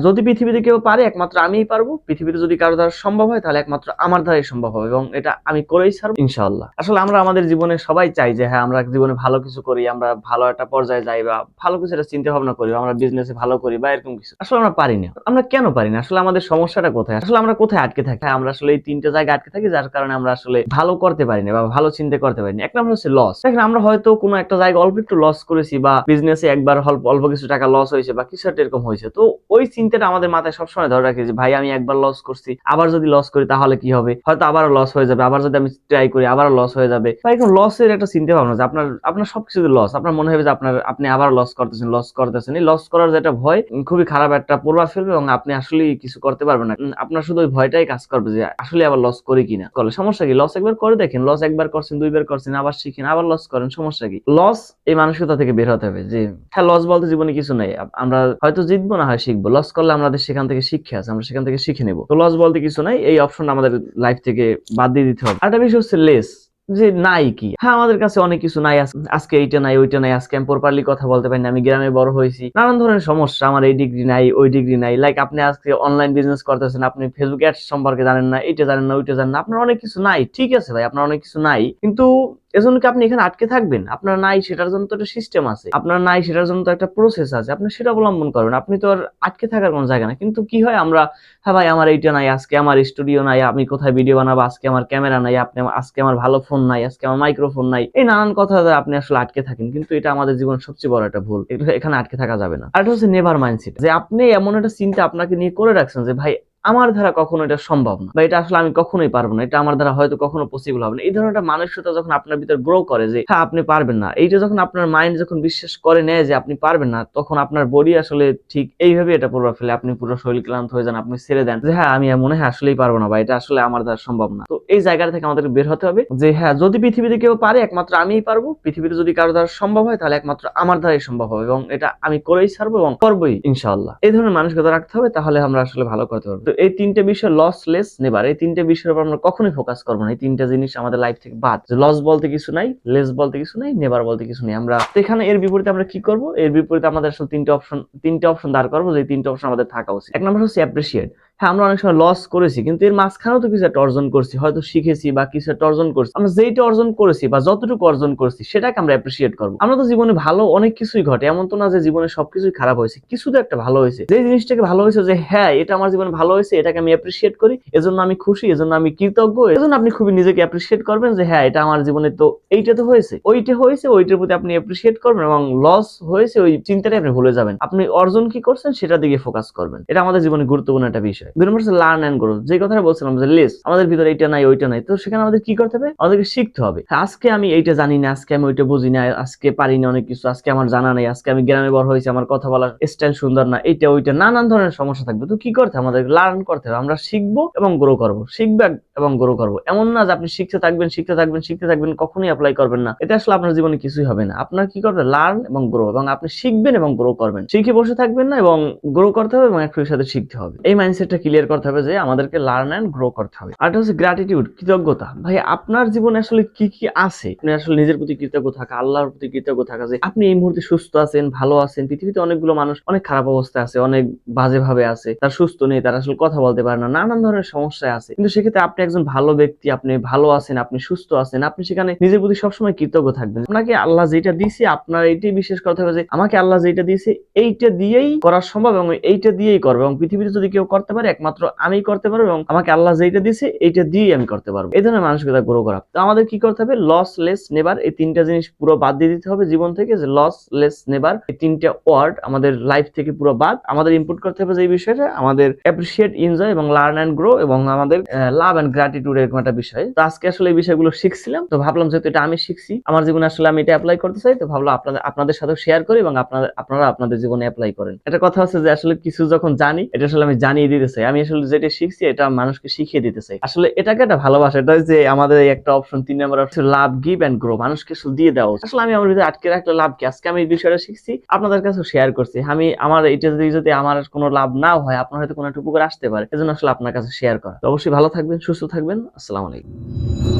যদি পৃথিবীতে কেউ পারে একমাত্র আমিই পারব। পৃথিবীতে যদি কারও দ্বারা সম্ভব হয় তাহলে একমাত্র আমার দ্বারাই সম্ভব হবে এবং এটা আমি করেই ছাড়বো ইনশাআল্লাহ। আসলে আমরা আমাদের জীবনে সবাই চাই যে হ্যাঁ আমরা জীবনে ভালো কিছু করি আমরা ভালো একটা পর্যায়ে যাই বা ভালো কিছু একটা চিন্তা ভাবনা করি আমরা বিজনেসে ভালো করি বা এরকম কিছু। আসলে আমরা পারি না। আমরা কেন পারি না? আসলে আমাদের সমস্যাটা কোথায়? আসলে আমরা কোথায় আটকে থাকি? হ্যাঁ, আমরা আসলে এই তিনটে জায়গায় আটকে থাকি যার কারণে আমরা আসলে ভালো করতে পারি না বা ভালো চিন্তা করতে পারি না। এক নম্বর হচ্ছে লস দেখেন আমরা হয়তো কোনো একটা জায়গায় অল্প একটু লস করেছি বা বিজনেসে একবার অল্প কিছু টাকা লস হয়েছে বা কিছু একটা এরকম হয়েছে। তো ওই চিন্তাটা আমাদের মাথায় সবসময় ধরে রাখি যে, ভাই, আমি একবার লস করছি, আবার যদি লস করি তাহলে কি হবে? হয়তো আবারও লস হয়ে যাবে, আবার যদি আমি ট্রাই করি, আবারও লস হয়ে যাবে। বা এরকম লসের একটা চিন্তা ভাবনা যে, আপনার আপনার সবকিছুতে লস আপনার মনে হবে যে, আপনার, আপনি আবার লস করতেছেন লস করতেছেন। এই লস করার যেটা ভয় খুবই খারাপ একটা প্রভাব ফেলবে এবং আপনি আসলে কিছু করতে পারবেন না। আপনার শুধু ওই ভয়টাই কাজ করবে যে আসলে আবার লস করি কিনা? করলে সমস্যা কি? লস একবার করে দেখেন লস একবার করছেন, দুইবার করছেন, আবার শিখেন, আবার লস করেন, সমস্যা কি? লস এই মানসিকতা থেকে বের হতে হবে যে হ্যাঁ লস বলতে জীবনে কিছু নেই। আমরা হয়তো জিতবো না হয় শিখব লস করলে আমাদের সেখান থেকে শিক্ষা আছে, আমরা সেখান থেকে শিখে নেব। তো লস বলতে কিছু নাই, এই অপশন আমাদের লাইফ থেকে বাদ দিয়ে দিতে হবে। আরেকটা বিষয় হচ্ছে লেস যে নাই কি? হ্যাঁ আমাদের কাছে অনেক কিছু নাই আজকে এইটা নাই, ওইটা নাই, আজকে আমি প্রপারলি কথা বলতে পারি না, আমি গ্রামে বড় হয়েছি। নানান ধরনের সমস্যা, আমার এই ডিগ্রি নাই, ওই ডিগ্রি নাই। লাইক আপনি আজকে অনলাইন বিজনেস করতেছেন, আপনি ফেসবুক অ্যাডস সম্পর্কে জানেন না, এইটা জানেন না, ওইটা জানেন না, আপনার অনেক কিছু নাই, ঠিক আছে ভাই, আপনার অনেক কিছু নাই। কিন্তু এজন্য কি আপনি এখানে আটকে থাকবেন? আপনার নাই সেটার জন্য তো একটা সিস্টেম আছে। আপনার নাই সেটার জন্য তো একটা প্রসেস আছে। আপনি সেটা অবলম্বন করবেন। আপনি তো আর আটকে থাকার কোনো জায়গা না কিন্তু কি হয় আমরা হ্যাঁ ভাই, আমার এইটা নাই, আজকে আমার স্টুডিও নাই, আমি কোথায় ভিডিও বানাবো? আজকে আমার ক্যামেরা নাই, আপনি আজকে আমার ভালো ফোন নাই, আজকে আমার মাইক্রোফোন নাই। এই নানান কথা আপনি আসলে আটকে থাকেন। কিন্তু এটা আমাদের জীবন সবচেয়ে বড় একটা ভুল। এখানে আটকে থাকা যাবে না। আর হচ্ছে নেভার মাইন্ডসেট যে আপনি এমন একটা চিন্তা আপনাকে নিয়ে করে রাখছেন যে, ভাই আমার দ্বারা কখনো এটা সম্ভব না বা এটা আসলে আমি কখনোই পারব না, এটা আমার দ্বারা হয়তো কখনো পসিবল হবে না। এই ধরনের মানসিকতা যখন আপনার ভিতর গ্রো করে যে হ্যাঁ আপনি পারবেন না। এইটা যখন আপনার মাইন্ড যখন বিশ্বাস করে নেয় যে, আপনি পারবেন না, তখন আপনার বডি আসলে ঠিক এইভাবে এটা প্রভাব ফেলে। আপনি পুরো শরীর ক্লান্ত হয়ে যান, আপনি ছেড়ে দেন যে হ্যাঁ আমি মনে হয়, আসলেই পারব না বা এটা আসলে আমার দ্বারা সম্ভব না। তো এই জায়গাটা থেকে আমাদের বের হতে হবে যে হ্যাঁ যদি পৃথিবীতে কেউ পারে, একমাত্র আমিই পারব। পৃথিবীতে যদি কারও দ্বারা সম্ভব হয়, তাহলে একমাত্র আমার দ্বারাই সম্ভব হবে এবং এটা আমি করেই ছাড়বো এবং করবোই, ইনশাআল্লাহ। এই ধরনের মানসিকতা রাখতে হবে, তাহলে আমরা আসলে ভালো করতে পারব। তো এই তিনটে বিষয় লস লেস নেবার, এই তিনটে বিষয়ের উপর আমরা কখনোই ফোকাস করব না। এই তিনটা জিনিস আমাদের লাইফ থেকে বাদ। লস বলতে কিছু নাই লেস বলতে কিছু নাই নেবার বলতে কিছু নেই। আমরা এখানে এর বিপরীতে আমরা কি করব? এর বিপরীতে আমাদের আসলে তিনটে অপশন তিনটে অপশন দাঁড় করব, যে তিনটে অপশন আমাদের থাকা উচিত। এক নম্বর হচ্ছে অ্যাপ্রিসিয়েট হ্যাঁ আমরা অনেক সময় লস করেছি, কিন্তু এর মাঝখানেও তো কিছু একটা অর্জন করছি, হয়তো শিখেছি বা কিছু একটা অর্জন করছি। আমরা যেইটা অর্জন করেছি বা যতটুকু অর্জন করছি, সেটাকে আমরা অ্যাপ্রিসিয়েট করব। আমরা তো জীবনে ভালো অনেক কিছুই ঘটে, এমন তো না যে জীবনে সবকিছুই খারাপ হয়েছে, কিছু তো একটা ভালো হয়েছে। যে জিনিসটাকে ভালো হয়েছে যে হ্যাঁ এটা আমার জীবনে ভালো হয়েছে, এটাকে আমি অ্যাপ্রিসিয়েট করি, এজন্য আমি খুশি, এজন্য আমি কৃতজ্ঞ, এজন্য আপনি খুবই নিজেকে অ্যাপ্রিসিয়েট করবেন যে হ্যাঁ এটা আমার জীবনে তো এইটা তো হয়েছে। ওইটা হয়েছে, ওইটার প্রতি আপনি অ্যাপ্রিসিয়েট করবেন এবং লস হয়েছে, ওই চিন্তাটাই আপনি ভুলে যাবেন। আপনি অর্জন কি করছেন, সেটার দিকে ফোকাস করবেন। এটা আমাদের জীবনে গুরুত্বপূর্ণ একটা বিষয়। দুই হচ্ছে লার্ন অ্যান্ড গ্রোথ যে কথাটা বলছিলাম যে লেস আমাদের ভিতরে এইটা নাই, ওইটা নাই, তো সেখানে আমাদের কি করতে হবে? আমাদেরকে শিখতে হবে। আজকে আমি এইটা জানি না, আজকে আমি ওইটা বুঝি না, আজকে পারি না অনেক কিছু, আজকে আমার জানা নেই, আজকে আমি গ্রামে বড় হয়েছি, আমার কথা বলার স্টাইল সুন্দর না, এইটা ওইটা, নানান ধরনের সমস্যা থাকবে। তো কি করতে আমাদের লার্ন করতে হবে। আমরা শিখব এবং গ্রো করব। শিখবে এবং গ্রো করব। এমন না যে আপনি শিখতে থাকবেন শিখতে থাকবেন শিখতে থাকবেন, কখনোই অ্যাপ্লাই করবেন না। এটা আসলে আপনার জীবনে কিছুই হবে না। আপনার কি করবে লার্ন এবং গ্রো এবং আপনি শিখবেন এবং গ্রো করবেন। শিখে বসে থাকবেন না এবং গ্রো করতে হবে এবং একটু সাথে শিখতে হবে। এই মাইন্ডসেটটা ক্লিয়ার করতে হবে যে আমাদেরকে লার্ন অ্যান্ড গ্রো করতে হবে। আর হচ্ছে গ্র্যাটিটিউড কৃতজ্ঞতা। ভাই, আপনার জীবনে আসলে কি কি আছে? আপনি আসলে নিজের প্রতি কৃতজ্ঞ থাকা, আল্লাহর প্রতি কৃতজ্ঞ থাকা, যে আপনি এই মুহূর্তে সুস্থ আছেন, ভালো আছেন, পৃথিবীতে অনেকগুলো মানুষ অনেক খারাপ অবস্থায় আছে, অনেক বাজে ভাবে আছে, তার সুস্থ নেই, তার আসলে কথা বলতে পারে না, নানান ধরনের সমস্যায় আছে। কিন্তু সেক্ষেত্রে আপনি একজন ভালো ব্যক্তি, আপনি ভালো আছেন, আপনি সুস্থ আছেন, আপনি সেখানে নিজের প্রতি সবসময় কৃতজ্ঞ থাকবেন। আপনাকে আল্লাহ যেটা দিয়েছে, আপনার এইটাই বিশেষ কথা হবে যে, আমাকে আল্লাহ যেটা দিয়েছে, এইটা দিয়েই করা সম্ভব এবং এইটা দিয়েই করব। এবং পৃথিবীতে যদি কেউ করতে পারে একমাত্র আমি করতে পারব এবং আমাকে আল্লাহ যেটা দিয়েছে, এইটা দিয়েই আমি করতে পারব। এই ধরনের মানসিকতা গ্রো করা। তো আমাদের কি করতে হবে? লস লেস নেবার এই তিনটা জিনিস পুরো বাদ দিয়ে দিতে হবে জীবন থেকে, যে লস লেস নেবার এই তিনটা ওয়ার্ড আমাদের লাইফ থেকে পুরো বাদ। আমাদের ইনপুট করতে হবে যে বিষয়টা, আমাদের অ্যাপ্রিসিয়েট এনজয় এবং লার্ন অ্যান্ড গ্রো এবং আমাদের লাভ অ্যান্ড গ্র্যাটিটিউড এরকম একটা বিষয়। তো আজকে আসলে এই বিষয়গুলো শিখছিলাম, তো ভাবলাম যেহেতু এটা আমি শিখছি, আমার জীবনে আসলে আমি এটা অ্যাপ্লাই করতে চাই, তো ভাবলাম আপনাদের আপনাদের সাথে শেয়ার করি এবং আপনাদের, আপনারা আপনাদের জীবনে অ্যাপ্লাই করেন। একটা কথা হচ্ছে যে আসলে কিছু যখন জানি, এটা আসলে আমি জানিয়ে দিতে চাই। আমি আসলে যেটা শিখছি, এটা মানুষকে শিখিয়ে দিতে চাই। আসলে এটাকে একটা ভালোবাসা, এটা যে আমাদের একটা অপশন তিন নম্বর হচ্ছে লাভ গিভ অ্যান্ড গ্রো মানুষকে শুধু দিয়ে দেওয়া উচিত। আসলে আমি আমার ভিতরে আটকে রাখলে লাভ কি? আজকে আমি এই বিষয়টা শিখছি, আপনাদের কাছে শেয়ার করছি। আমি আমার, এটা যদি যদি আমার কোনো লাভ না হয়, আপনার হয়তো কোনো একটা উপকার আসতে পারে। এজন্য আসলে আপনার কাছে শেয়ার করা। অবশ্যই ভালো থাকবেন, সুস্থ থাকবেন। আসসালামু আলাইকুম।